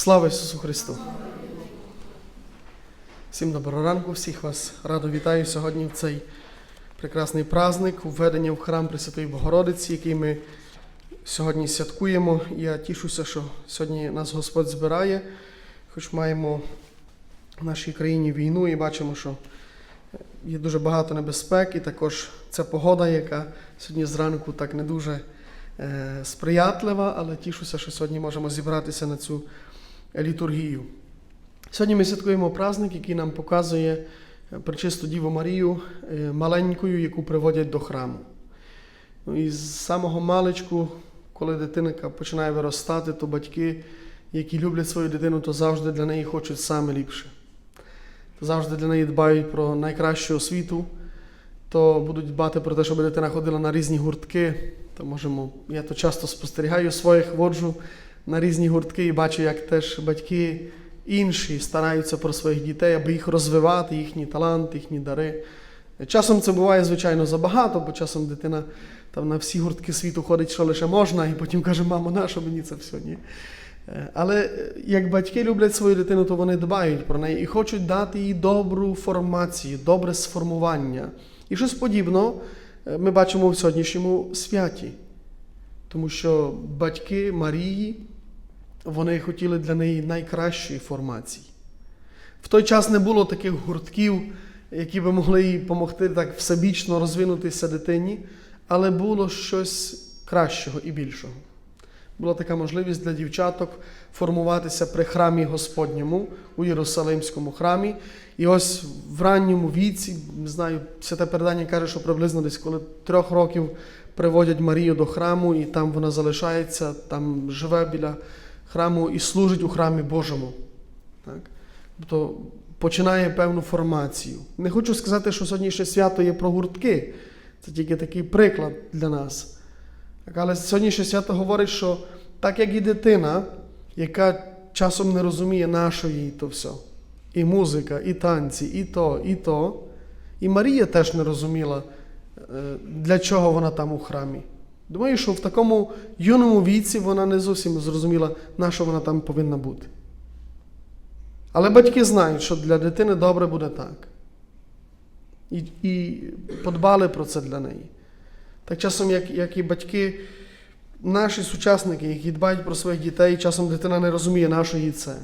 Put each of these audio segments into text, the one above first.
Слава Ісусу Христу! Всім доброго ранку, всіх вас радо вітаю сьогодні в цей прекрасний праздник, введення в храм Пресвятої Богородиці, який ми сьогодні святкуємо. Я тішуся, що сьогодні нас Господь збирає, хоч маємо в нашій країні війну і бачимо, що є дуже багато небезпек, і також ця погода, яка сьогодні зранку так не дуже е, сприятлива, але тішуся, що сьогодні можемо зібратися на цю літургію. Сьогодні ми святкуємо праздник, який нам показує пречисту Діву Марію е, маленькою, яку приводять до храму. Ну, і з самого маличку, коли дитинка починає виростати, то батьки, які люблять свою дитину, то завжди для неї хочуть саме ліпше. То завжди для неї дбають про найкращу освіту, то будуть дбати про те, щоб дитина ходила на різні гуртки. То можемо, я то часто спостерігаю своїх воджу на різні гуртки і бачу, як теж батьки інші стараються про своїх дітей, аби їх розвивати, їхні таланти, їхні дари. Часом це буває, звичайно, забагато, бо часом дитина там на всі гуртки світу ходить, що лише можна, і потім каже, мамо, на що мені це все? Ні? Е, Але е, як батьки люблять свою дитину, то вони дбають про неї і хочуть дати їй добру формацію, добре сформування. І щось подібне ми бачимо в сьогоднішньому святі. Тому що батьки Марії, вони хотіли для неї найкращої формації. В той час не було таких гуртків, які би могли їй допомогти так всебічно розвинутися дитині, але було щось кращого і більшого. Була така можливість для дівчаток формуватися при храмі Господньому у Єрусалимському храмі. І ось в ранньому віці, не знаю, святе передання каже, що приблизно десь коли трьох років приводять Марію до храму, і там вона залишається, там живе біля храму і служить у храмі Божому. Так? Тобто починає певну формацію. Не хочу сказати, що сьогоднішнє свято є про гуртки. Це тільки такий приклад для нас. Так, але сьогоднішнє свято говорить, що так як і дитина, яка часом не розуміє, на що їй то все. І музика, і танці, і то, і то. І Марія теж не розуміла, е, для чого вона там у храмі. Думаю, що в такому юному віці вона не зовсім зрозуміла, на що вона там повинна бути. Але батьки знають, що для дитини добре буде так. І, і подбали про це для неї. Так часом, як, як і батьки, наші сучасники, які дбають про своїх дітей, часом дитина не розуміє, на що їй це.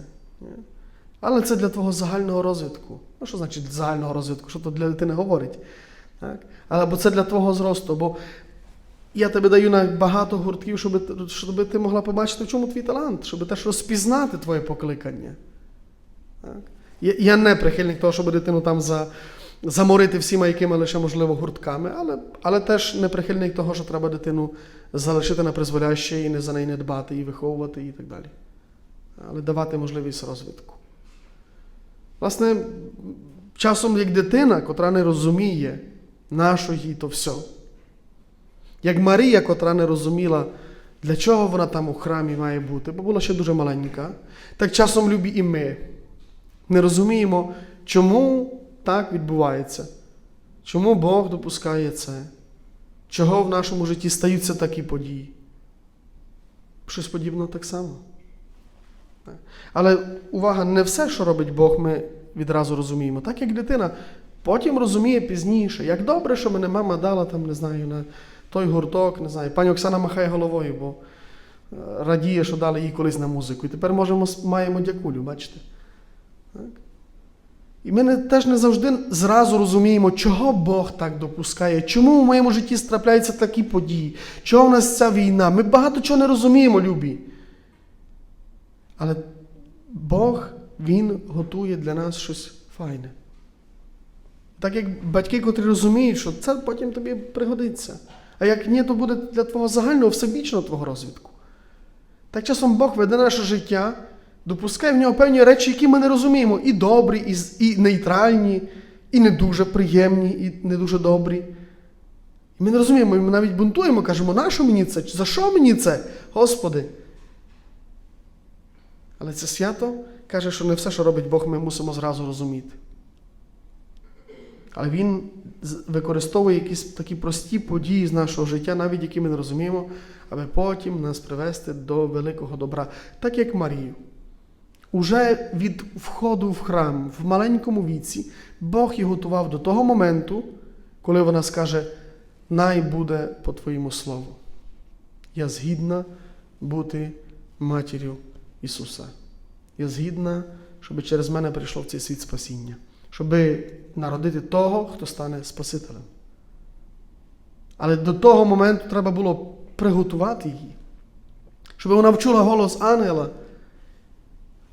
Але це для твого загального розвитку. Ну, що значить загального розвитку? Що то для дитини говорить? Так? Але бо це для твого зросту. Бо я тебе даю на багато гуртків, щоб, щоб ти могла побачити, в чому твій талант, щоб теж розпізнати твоє покликання. Так? Я, я не прихильник того, щоб дитину там за, заморити всіма, якими лише можливо гуртками, але, але теж не прихильник того, що треба дитину залишити на призволяще і не за неї не дбати, і виховувати, і так далі. Але давати можливість розвитку. Власне, часом як дитина, котра не розуміє, на що їй то все. Як Марія, котра не розуміла, для чого вона там у храмі має бути, бо була ще дуже маленька, так часом любі і ми не розуміємо, чому так відбувається, чому Бог допускає це, чого в нашому житті стаються такі події. Щось подібне так само. Але увага, не все, що робить Бог, ми відразу розуміємо. Так як дитина потім розуміє пізніше, як добре, що мене мама дала там, не знаю, на той гурток, не знаю. Пані Оксана махає головою, бо е, радіє, що дали їй колись на музику. І тепер можемо, маємо дякулю, бачите? Так? І ми не, теж не завжди зразу розуміємо, чого Бог так допускає, чому в моєму житті страпляються такі події, чого в нас ця війна. Ми багато чого не розуміємо, любі. Але Бог, Він готує для нас щось файне. Так як батьки, котрі розуміють, що це потім тобі пригодиться. А як ні, то буде для твого загального всебічного твого розвитку. Так часом Бог веде наше життя, допускає в нього певні речі, які ми не розуміємо, і добрі, і, і нейтральні, і не дуже приємні, і не дуже добрі. І ми не розуміємо, і ми навіть бунтуємо, кажемо, на що мені це? За що мені це? Господи. Але це свято каже, що не все, що робить Бог, ми мусимо зразу розуміти. Але Він використовує якісь такі прості події з нашого життя, навіть які ми не розуміємо, аби потім нас привести до великого добра, так як Марію. Уже від входу в храм в маленькому віці Бог її готував до того моменту, коли вона скаже: Най буде по твоєму слову. Я згідна бути матір'ю Ісуса. Я згідна, щоб через мене прийшло в цей світ спасіння, щоб народити того, хто стане Спасителем. Але до того моменту треба було приготувати її. Щоб вона вчула голос ангела,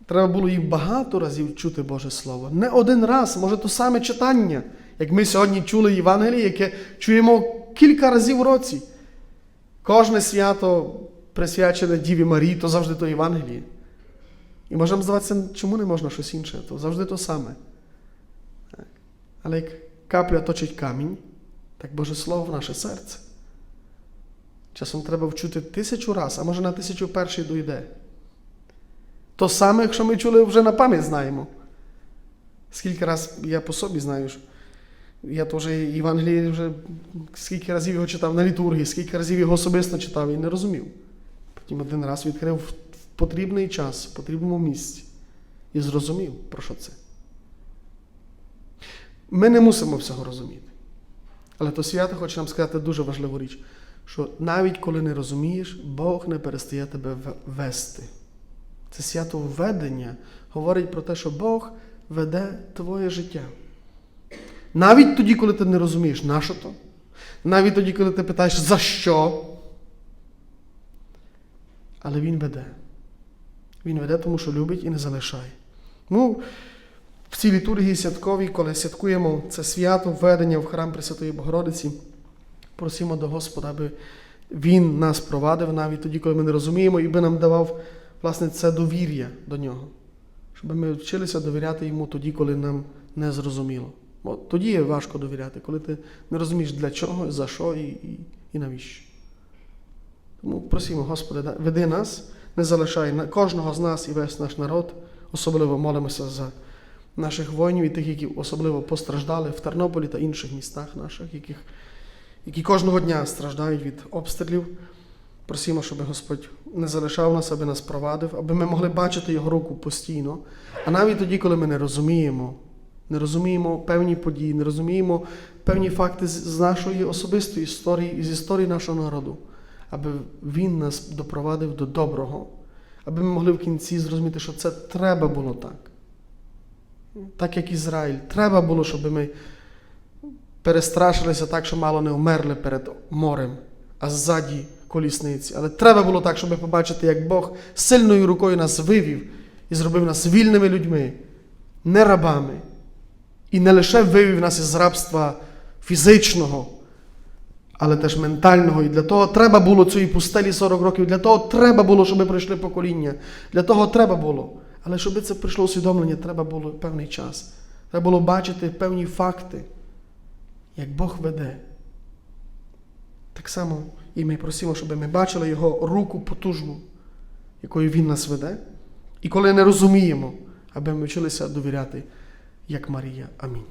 треба було їй багато разів чути Боже Слово. Не один раз, може, то саме читання, як ми сьогодні чули Євангеліє, яке чуємо кілька разів в році. Кожне свято присвячене Діві Марії, то завжди то Євангеліє. І можемо здаватися, чому не можна щось інше, то завжди то саме. Але як капля точить камінь, так Боже Слово в наше серце. Часом треба вчути тисячу раз, а може на тисячу перший дойде. То саме, якщо ми чули, вже на пам'ять знаємо. Скільки раз я по собі знаю, що я теж Євангеліє вже скільки разів його читав на літургії, скільки разів його особисто читав і не розумів. Потім один раз відкрив в потрібний час, в потрібному місці і зрозумів, про що це. Ми не мусимо всього розуміти. Але то свято хоче нам сказати дуже важливу річ, що навіть коли не розумієш, Бог не перестає тебе вести. Це свято введення говорить про те, що Бог веде твоє життя. Навіть тоді, коли ти не розумієш, на що то, навіть тоді, коли ти питаєш, за що, але Він веде. Він веде, тому що любить і не залишає. Ну, в цій літургії святковій, коли святкуємо це свято введення в храм Пресвятої Богородиці, просимо до Господа, аби Він нас провадив навіть тоді, коли ми не розуміємо, і би нам давав власне це довір'я до нього, щоб ми вчилися довіряти йому тоді, коли нам не зрозуміло. Бо тоді є важко довіряти, коли ти не розумієш для чого, за що і, і, і навіщо. Тому просимо, Господи, веди нас, не залишай кожного з нас і весь наш народ. Особливо молимося за наших воїнів і тих, які особливо постраждали в Тернополі та інших містах наших, яких, які кожного дня страждають від обстрілів. Просимо, щоб Господь не залишав нас, аби нас провадив, аби ми могли бачити Його руку постійно. А навіть тоді, коли ми не розуміємо, не розуміємо певні події, не розуміємо певні факти з- нашої особистої історії і з історії нашого народу, аби Він нас допровадив до доброго, аби ми могли в кінці зрозуміти, що це треба було так. Так як Ізраїль, треба було, щоб ми перестрашилися так, що мало не вмерли перед морем, а ззаді колісниці. Але треба було так, щоб побачити, як Бог сильною рукою нас вивів і зробив нас вільними людьми, не рабами. І не лише вивів нас із рабства фізичного, але теж ментального. І для того треба було цієї пустелі 40 років, для того треба було, щоб пройшли покоління. Для того треба було. Але щоб це прийшло усвідомлення, треба було певний час. Треба було бачити певні факти, як Бог веде. Так само і ми просимо, щоб ми бачили Його руку потужну, якою Він нас веде. І коли не розуміємо, аби ми вчилися довіряти, як Марія. Амінь.